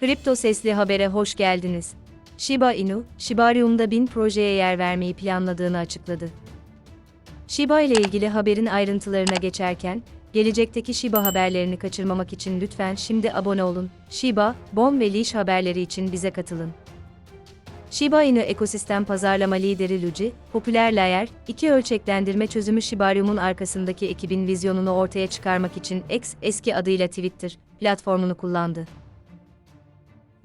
Kripto Sesli Haber'e hoş geldiniz. Shiba Inu, Shibarium'da bin projeye yer vermeyi planladığını açıkladı. Shiba ile ilgili haberin ayrıntılarına geçerken, gelecekteki Shiba haberlerini kaçırmamak için lütfen şimdi abone olun. Shiba, Bon ve Leash haberleri için bize katılın. Shiba Inu ekosistem pazarlama lideri Luigi, popüler layer, iki ölçeklendirme çözümü Shibarium'un arkasındaki ekibin vizyonunu ortaya çıkarmak için X, eski adıyla Twitter, platformunu kullandı.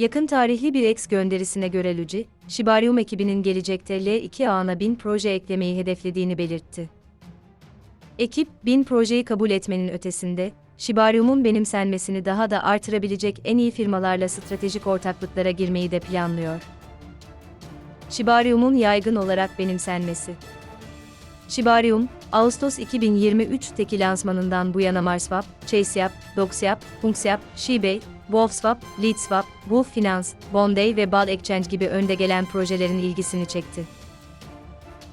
Yakın tarihli bir X gönderisine göre Luigi, Shibarium ekibinin gelecekte L2 ağına 1000 proje eklemeyi hedeflediğini belirtti. Ekip, 1000 projeyi kabul etmenin ötesinde, Shibarium'un benimsenmesini daha da artırabilecek en iyi firmalarla stratejik ortaklıklara girmeyi de planlıyor. Shibarium'un yaygın olarak benimsenmesi. Shibarium, Ağustos 2023'teki lansmanından bu yana MarsSwap, ChaseSwap, DoxSwap, PunkSwap, Shibay, WolfSwap, LeadSwap, Wolf Finance, Bonday ve Bal Exchange gibi önde gelen projelerin ilgisini çekti.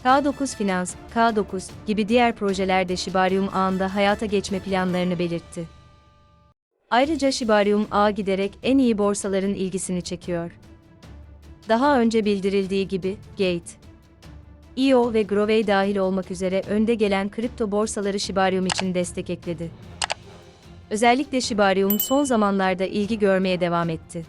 K9 Finans, K9 gibi diğer projeler de Shibarium ağında hayata geçme planlarını belirtti. Ayrıca Shibarium ağa giderek en iyi borsaların ilgisini çekiyor. Daha önce bildirildiği gibi, Gate, IO ve Grovey dahil olmak üzere önde gelen kripto borsaları Shibarium için destek ekledi. Özellikle Shibarium son zamanlarda ilgi görmeye devam etti.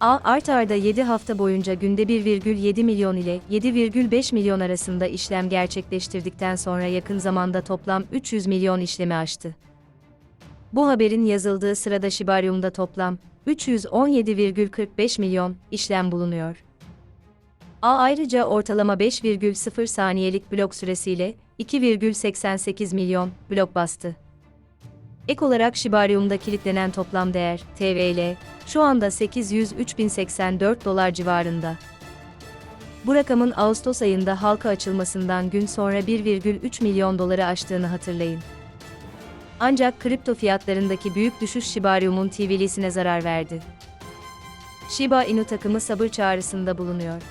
A art arda 7 hafta boyunca günde 1,7 milyon ile 7,5 milyon arasında işlem gerçekleştirdikten sonra yakın zamanda toplam 300 milyon işlemi aştı. Bu haberin yazıldığı sırada Shibarium'da toplam 317,45 milyon işlem bulunuyor. A ayrıca ortalama 5,0 saniyelik blok süresiyle 2,88 milyon blok bastı. Ek olarak Shibarium'da kilitlenen toplam değer, TVL, şu anda 803.084 dolar civarında. Bu rakamın Ağustos ayında halka açılmasından gün sonra 1,3 milyon doları aştığını hatırlayın. Ancak kripto fiyatlarındaki büyük düşüş Shibarium'un TVL'sine zarar verdi. Shiba Inu takımı sabır çağrısında bulunuyor.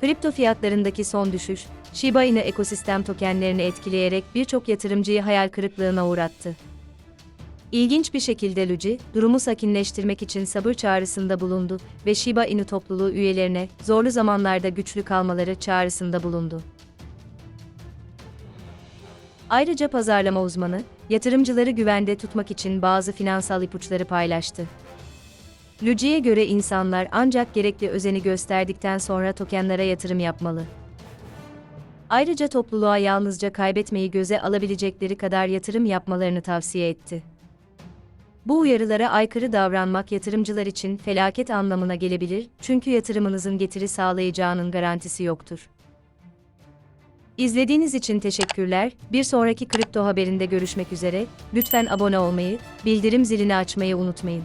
Kripto fiyatlarındaki son düşüş, Shiba Inu ekosistem tokenlerini etkileyerek birçok yatırımcıyı hayal kırıklığına uğrattı. İlginç bir şekilde Luigi, durumu sakinleştirmek için sabır çağrısında bulundu ve Shiba Inu topluluğu üyelerine zorlu zamanlarda güçlü kalmaları çağrısında bulundu. Ayrıca pazarlama uzmanı, yatırımcıları güvende tutmak için bazı finansal ipuçları paylaştı. Luigi'ye göre insanlar ancak gerekli özeni gösterdikten sonra tokenlara yatırım yapmalı. Ayrıca topluluğa yalnızca kaybetmeyi göze alabilecekleri kadar yatırım yapmalarını tavsiye etti. Bu uyarılara aykırı davranmak yatırımcılar için felaket anlamına gelebilir çünkü yatırımınızın getiri sağlayacağının garantisi yoktur. İzlediğiniz için teşekkürler. Bir sonraki kripto haberinde görüşmek üzere. Lütfen abone olmayı, bildirim zilini açmayı unutmayın.